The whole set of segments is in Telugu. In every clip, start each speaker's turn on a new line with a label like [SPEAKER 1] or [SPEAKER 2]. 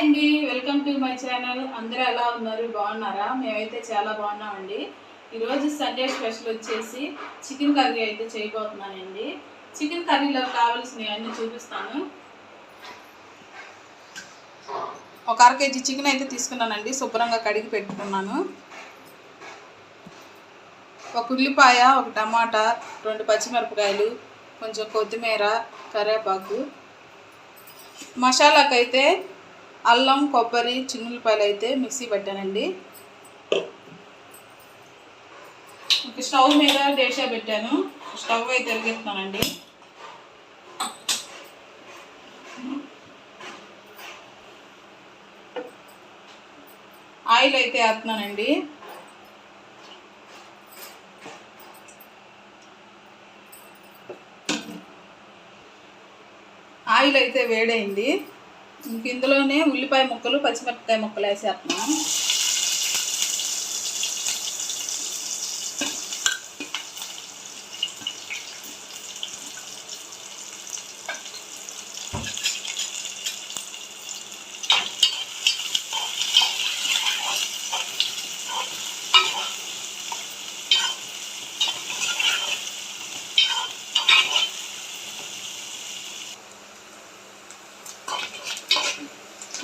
[SPEAKER 1] అండి. Welcome to my channel. అందరూ ఎలా ఉన్నారు? బాగున్నారా? మేమైతే చాలా బాగున్నామండి. ఈరోజు సండే స్పెషల్ వచ్చేసి చికెన్ కర్రీ అయితే చేయబోతున్నానండి. చికెన్ కర్రీలో కావాల్సినవి అన్నీ చూపిస్తాను. ఒక అర కేజీ చికెన్ అయితే తీసుకున్నానండి. శుభ్రంగా కడిగి పెట్టుకున్నాను. ఒక ఉల్లిపాయ ఒక టమాటా రెండు పచ్చిమిరపకాయలు కొంచెం కొత్తిమీర కరివేపాకు. మసాలాకైతే అల్లం కొబ్బరి చిన్నులపాయలు అయితే మిక్సీ పెట్టానండి. స్టవ్ మీద డేషా పెట్టాను. స్టవ్ అయితే వెలిగిస్తున్నానండి ఆయిల్ అయితే వేస్తున్నానండి. ఆయిల్ అయితే వేడైంది. ఇంక ఇందులోనే ఉల్లిపాయ ముక్కలు పచ్చిమిరపకాయ ముక్కలు వేసేస్తున్నాం.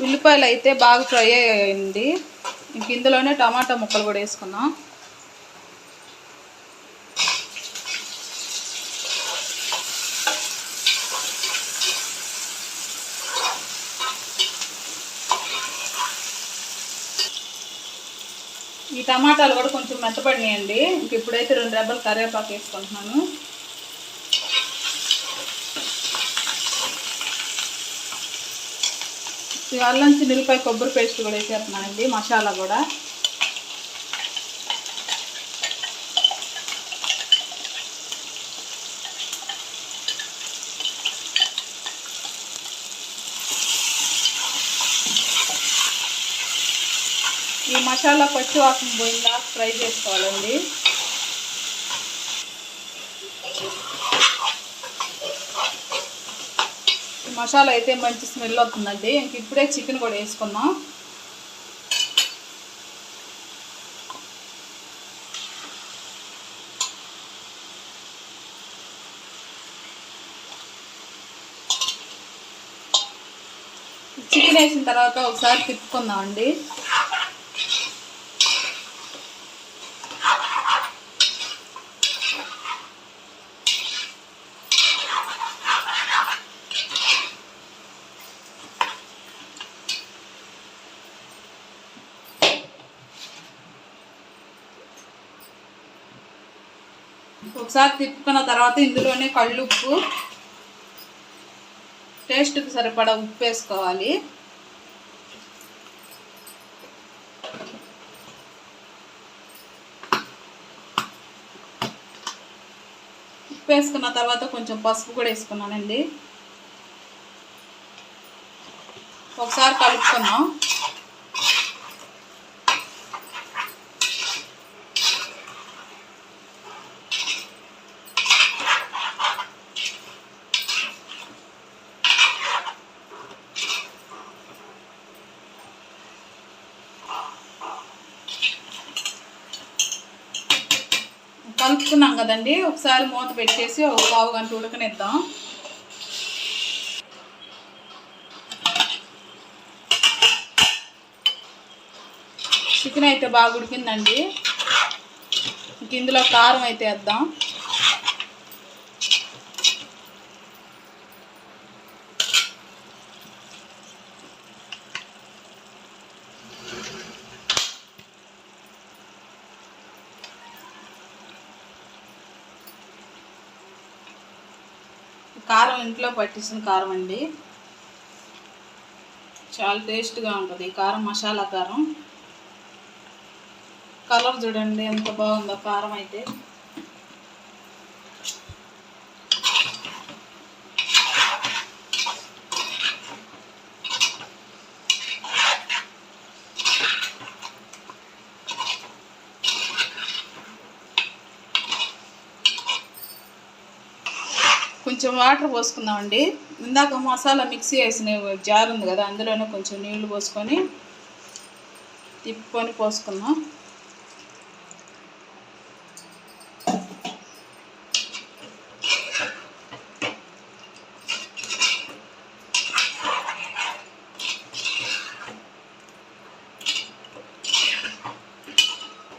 [SPEAKER 1] ఉల్లిపాయలు అయితే బాగా ఫ్రై అయ్యాయండి ఇంక ఇందులోనే టమాటా ముక్కలు కూడా వేసుకున్నాం. ఈ టమాటాలు కూడా కొంచెం మెత్తపడినాయండి. ఇంక ఇప్పుడైతే రెండు రెబ్బలు కరివేపాకు వేసుకుంటున్నాను. అల్లం చిల్లిపాయ కొబ్బరి పేస్ట్ కూడా వేసేస్తున్నానండి మసాలా కూడా. ఈ మసాలా పచ్చి వాసన పోయిందా? ఫ్రై చేసుకోవాలండి. మసాలా అయితే మంచి స్మెల్ వస్తుందండి. ఇంక ఇప్పుడే చికెన్ కూడా వేసుకున్నాం. చికెన్ వేసిన తర్వాత ఒకసారి తిప్పుకుందాం అండి ఒకసారి తిప్పుకున్న తర్వాత ఇందులోనే కళ్ళుప్పు. టేస్ట్కి సరిపడా ఉప్పు వేసుకోవాలి. ఉప్పు వేసుకున్న తర్వాత కొంచెం పసుపు కూడా వేసుకున్నానండి. ఒకసారి కలుపుకున్నాం కలుపుకున్నాం కదండి. ఒకసారి మూత పెట్టేసి ఒక పావు గంట ఉడకనిద్దాం. చికెన్ అయితే బాగా ఉడికిందండి. ఇంక ఇందులో కారం అయితే వేద్దాం. కారం ఇంట్లో పట్టించిన కారం అండి. చాలా టేస్ట్గా ఉంటుంది. ఈ కారం మసాలా కారం. కలర్ చూడండి ఎంత బాగుందో కారం అయితే. కొంచెం వాటర్ పోసుకుందామండి. ఇందాక మసాలా మిక్సీ వేసిన జార్ ఉంది కదా అందులోనే కొంచెం నీళ్ళు పోసుకొని తిప్పుకొని పోసుకుందాం.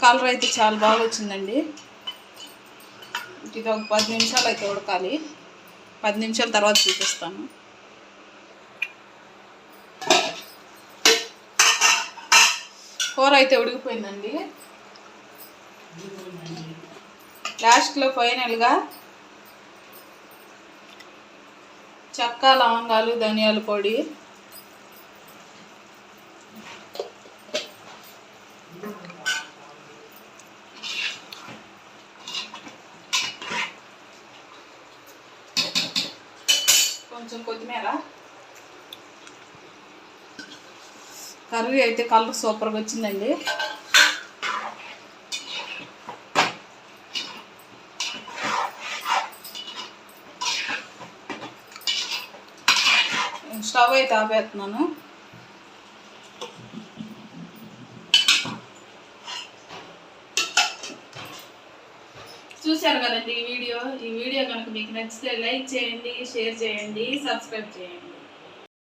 [SPEAKER 1] కలర్ అయితే చాలా బాగా వచ్చిందండి. ఇది ఒక పది నిమిషాలు అయితే ఉడకాలి. పది నిమిషాల తర్వాత చూపిస్తాను. కూర అయితే ఉడికిపోయిందండి. లాస్ట్లో ఫైనల్గా చెక్క లవంగాలు ధనియాల పొడి కొంచెం కొత్తిమీర. కర్రీ అయితే కలర్ సూపర్గా వచ్చిందండి. స్టవ్ అయితే ఆపేస్తున్నాను. చూశారు కదండి ఈ వీడియో. ఈ వీడియో కనుక మీకు నచ్చితే లైక్ చేయండి షేర్ చేయండి సబ్స్క్రైబ్ చేయండి.